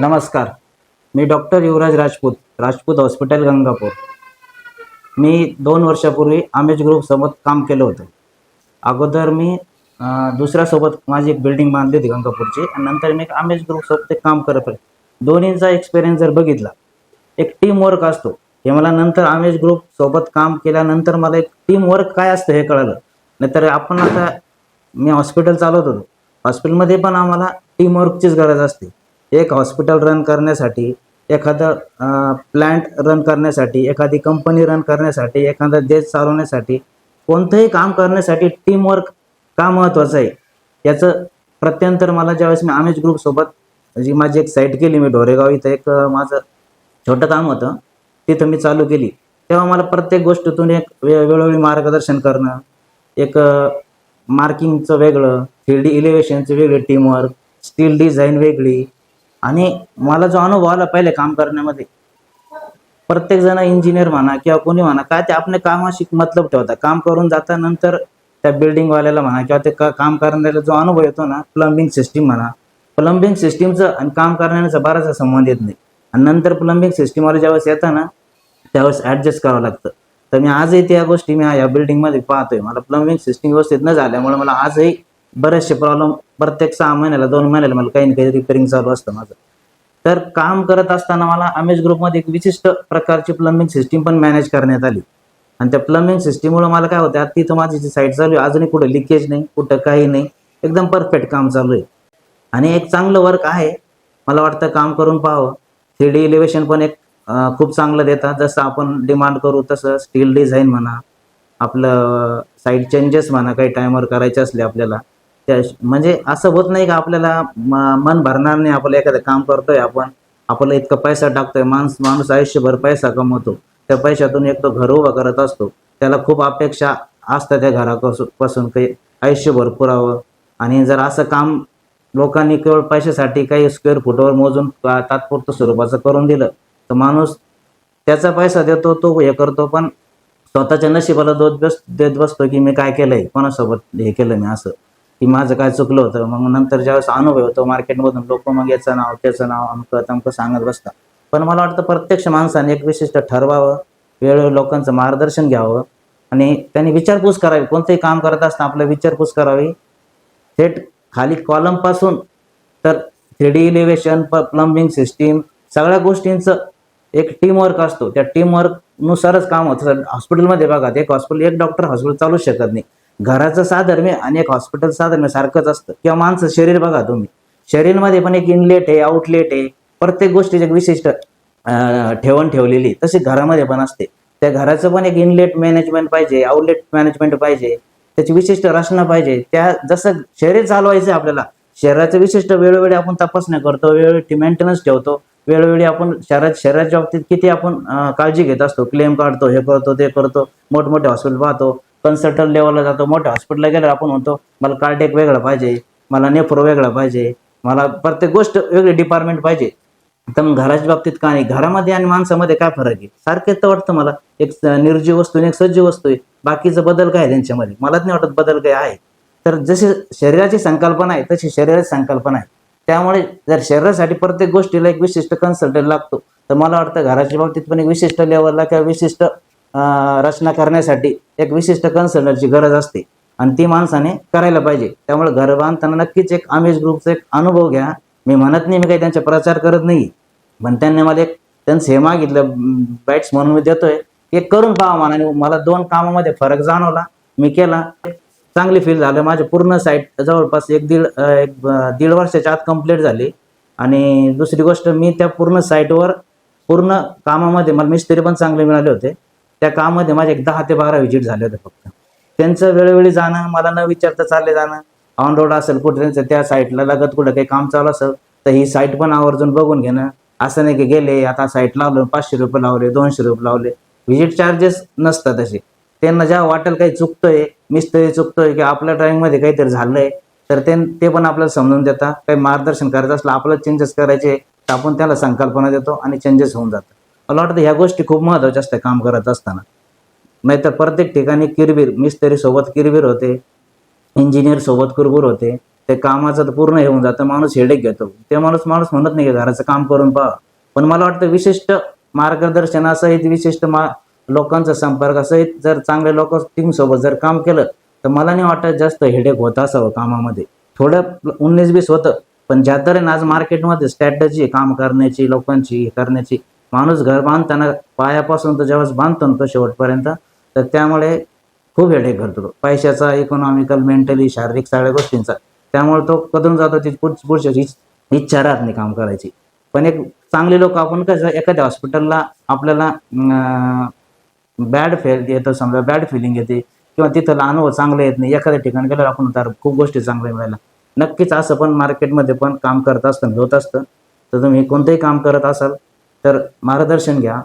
नमस्कार. मी doctor Yuvraj Rajput Rajput hospital Gangapur. मी दोन वर्षापूर्वी आमेज ग्रुपसोबत काम केलं होतं. अगोदर मी दुसऱ्यासोबत माझी एक बिल्डिंग बांधली होती गंगापूरची आणि नंतर मी एक आमेज ग्रुपसोबत एक काम करत आहे दोन्हीचा एक्सपिरियन्स जर बघितला एक टीम वर्क असतो. हे मला नंतर आमेज ग्रुपसोबत काम केल्यानंतर मला एक टीम वर्क काय असतं हे कळलं. नाहीतर आपण आता मी हॉस्पिटल चालवत होतो. हॉस्पिटलमध्ये पण आम्हाला टीमवर्कचीच गरज असते. एक हॉस्पिटल रन करण्यासाठी एखादं प्लॅन्ट रन करण्यासाठी एखादी कंपनी रन करण्यासाठी एखादा देश चालवण्यासाठी कोणतंही काम करण्यासाठी टीमवर्क का महत्त्वाचं आहे? याचं प्रत्यंतर मला ज्यावेळेस मी आमेज ग्रुपसोबत जी माझी एक साईट केली मी ढोरेगाव इथं एक माझं छोटं काम होतं तिथं मी चालू केली. तेव्हा मला प्रत्येक गोष्टीतून एक वे वेळोवेळी मार्गदर्शन करणं एक मार्किंगचं वेगळं थ्री डी इलिव्हेशनचं वेगळं टीमवर्क स्टील डिझाईन वेगळी आणि मला जो अनुभव आला पहिले काम करण्यामध्ये प्रत्येक जण इंजिनियर म्हणा किंवा कोणी म्हणा काय ते आपल्या कामाशी मतलब ठेवतात. काम करून जाता नंतर त्या बिल्डिंगवाल्याला म्हणा किंवा ते काम करणाऱ्याला जो अनुभव येतो ना प्लंबिंग सिस्टीम म्हणा प्लंबिंग सिस्टीमचं आणि काम करण्याचा बराचसा संबंध येत नाही. आणि नंतर प्लंबिंग सिस्टीमवर ज्यावेळेस येतं ना त्यावेळेस ॲडजस्ट करावं लागतं. तर मी आजही त्या गोष्टी मी या बिल्डिंगमध्ये पाहतोय. मला प्लंबिंग सिस्टीम व्यवस्थित न झाल्यामुळे मला आजही बरेचसे प्रॉब्लेम प्रत्येक सहा महिन्याला दोन महिन्याला मला काही ना काही रिपेअरिंग चालू असतं माझं. तर काम करत असताना मला अमेज ग्रुपमध्ये एक विशिष्ट प्रकारची प्लंबिंग सिस्टीम पण मॅनेज करण्यात आली. आणि त्या प्लंबिंग सिस्टीममुळे मला काय होतं तिथं माझी जी साईट चालू आहे अजूनही कुठं लिकेज नाही कुठं काही नाही एकदम परफेक्ट काम चालू आहे. आणि एक चांगलं वर्क आहे. मला वाटतं काम करून पाहावं. थ्री डी इलेव्हेशन पण एक खूप चांगलं देतात. जसं आपण डिमांड करू तसं स्टील डिझाईन म्हणा आपलं साईड चेंजेस म्हणा काही टायमर करायचे असले आपल्याला त्या म्हणजे असं होत नाही का आपल्याला म- मन भरणार नाही आपलं एखादं काम करतोय आपण आपल्याला इतका पैसा टाकतोय माणूस माणूस आयुष्यभर पैसा कमवतो. त्या पैशातून एक तो घर उभा करत असतो. त्याला खूप अपेक्षा असतात त्या घरापासून पासून काही आयुष्यभर पुरावं. आणि जर असं काम लोकांनी केवळ पैशासाठी काही स्क्वेअर फुटवर मोजून का- तात्पुरतं स्वरूपाचं करून दिलं तर माणूस त्याचा पैसा देतो तो हे करतो पण स्वतःच्या नशिबाला दोष बस देत बसतो की मी काय केलंय? कोणासोबत हे केलं मी असं? की माझं काय चुकलं होतं? मग नंतर ज्यावेळेस अनुभव होतो मार्केटमधून लोक मग याचं नाव त्याचं नाव अमकं तमकं सांगत बसतात. पण मला वाटतं प्रत्यक्ष माणसाने एक विशिष्ट ठरवावं वेळोवेळी लोकांचं मार्गदर्शन घ्यावं आणि त्यांनी विचारपूस करावी. कोणतंही काम करत असताना आपलं विचारपूस करावी. थेट खाली कॉलमपासून तर थ्री डी इलिव्हेशन प प्लंबिंग सिस्टीम सगळ्या गोष्टींचं एक टीमवर्क असतो. त्या टीमवर्कनुसारच काम होतं. हॉस्पिटलमध्ये बघा एक हॉस्पिटल एक डॉक्टर हॉस्पिटल चालू शकत नाही. घराचं साधर्म्य आणि एक हॉस्पिटल साधर्म्य सारखंच असतं. किंवा माणसं शरीर बघा तुम्ही. शरीरमध्ये पण एक इनलेट आहे आउटलेट आहे. प्रत्येक गोष्टीची एक विशिष्ट ठेवण ठेवलेली तशी घरामध्ये पण असते. त्या घराचं पण एक इनलेट मॅनेजमेंट पाहिजे आउटलेट मॅनेजमेंट पाहिजे. त्याची विशिष्ट रचना पाहिजे. त्या जसं शरीर चालवायचं आहे आपल्याला शरीराचं विशिष्ट वेळोवेळी आपण तपासण्या करतो वेळोवेळी मेंटेनन्स ठेवतो. वेळोवेळी आपण शरीरात शरीराच्या बाबतीत किती आपण काळजी घेत असतो. क्लेम काढतो हे करतो ते करतो. मोठमोठे हॉस्पिटल पाहतो. कन्सल्टंट लेवलला जातो मोठ्या हॉस्पिटलला गेल्यावर आपण म्हणतो मला कार्डियक वेगळं पाहिजे मला नेफ्रो वेगळं पाहिजे मला प्रत्येक गोष्ट वेगळी डिपार्टमेंट पाहिजे. तर मग घराच्या बाबतीत का नाही घरामध्ये आणि माणसामध्ये काय फरक आहे? सारखेच तर वाटतं मला एक निर्जीव वस्तू आणि एक सजीव वस्तू आहे. बाकीचं बदल काय त्यांच्यामध्ये? मलाच नाही वाटत बदल काय आहे. तर जशी शरीराची संकल्पना आहे तशी शरीराची संकल्पना आहे. त्यामुळे जर शरीरासाठी प्रत्येक गोष्टीला एक विशिष्ट कन्सल्टंट लागतो तर मला वाटतं घराच्या बाबतीत पण एक विशिष्ट लेवलला किंवा विशिष्ट रचना करण्यासाठी एक विशिष्ट कन्सल्टंटची गरज असते. आणि ती माणसाने करायला पाहिजे. त्यामुळे घर बांधताना नक्कीच एक आमेज ग्रुपचा एक अनुभव घ्या. मी म्हणत नाही मी काही त्यांचा प्रचार करत नाही. पण त्यांनी मला एक त्यांचं हे मागितलं बॅट्स म्हणून मी देतोय. हे करून पहा म्हणा आणि मला दोन कामामध्ये फरक जाणवला. मी केला. चांगली फील झालं. माझे पूर्ण साईट जवळपास एक दीड एक दीड वर्षाच्या आत कंप्लीट झाली. आणि दुसरी गोष्ट मी त्या पूर्ण साईटवर पूर्ण कामामध्ये मला मिस्त्री पण चांगले मिळाले होते. त्या कामामध्ये माझे एक दहा ते बारा व्हिजिट झाले होते फक्त. त्यांचं वेळोवेळी जाणं मला न विचारता चालले जाणं. ऑन रोड असेल कुठे त्यांचं त्या साईटला लगत कुठं काही काम चालू असेल तर ही साईट पण आवर्जून बघून घेणं. असं नाही की गेले आता साईट लावलं पाचशे रुपये लावले दोनशे रुपये लावले. व्हिजिट चार्जेस नसतात असे. त्यांना ज्या वाटेल काही चुकतोय मिस्तरी चुकतोय की आपल्या ड्रॉइंगमध्ये काहीतरी झालंय तर ते ते पण आपल्याला समजून देतात. काही मार्गदर्शन करायचं असलं आपल्याला चेंजेस करायचे तर आपण त्याला संकल्पना देतो आणि चेंजेस होऊन जातात. मला वाटतं ह्या गोष्टी खूप महत्त्वाच्या असतात काम करत असताना. नाहीतर प्रत्येक ठिकाणी किरबीर मिस्त्री सोबत किरबीर होते इंजिनियर सोबत कुरबूर होते ते कामाचं तर पूर्ण हे होऊन जातं माणूस हेडेक घेतो. ते माणूस माणूस म्हणत नाही की घराचं काम करून पहा. पण मला वाटतं विशिष्ट मार्गदर्शनासहित विशिष्ट मा लोकांचा संपर्कासहित जर चांगले लोक टीमसोबत जर काम केलं तर मला नाही वाटत जास्त हेडेक होत असावं कामामध्ये. थोडं उन्नीस बीस होतं पण ज्या तऱ्हेने आज मार्केटमध्ये स्ट्रॅटजी काम करण्याची लोकांची हे करण्याची माणूस घर बांधताना पायापासून तर ज्यावेळेस बांधतो ना तो शेवटपर्यंत तर त्यामुळे खूप हेडेक करतो तो. पैशाचा इकॉनॉमिकल मेंटली शारीरिक सगळ्या गोष्टींचा. त्यामुळे तो कधून जातो ती पुढची इच्छा राहत नाही काम करायची. पण एक चांगले लोक आपण कसं एखाद्या हॉस्पिटलला आपल्याला बॅड फेल येतं समजा बॅड फिलिंग येते किंवा तिथं अनुभव चांगले येत नाही एखाद्या ठिकाणी गेल्यावर आपण तर खूप गोष्टी चांगल्या मिळाल्या. नक्कीच असं पण मार्केटमध्ये पण काम करत असतं होत असतं. तर तुम्ही कोणतंही काम करत असाल तर मार्गदर्शन घ्या.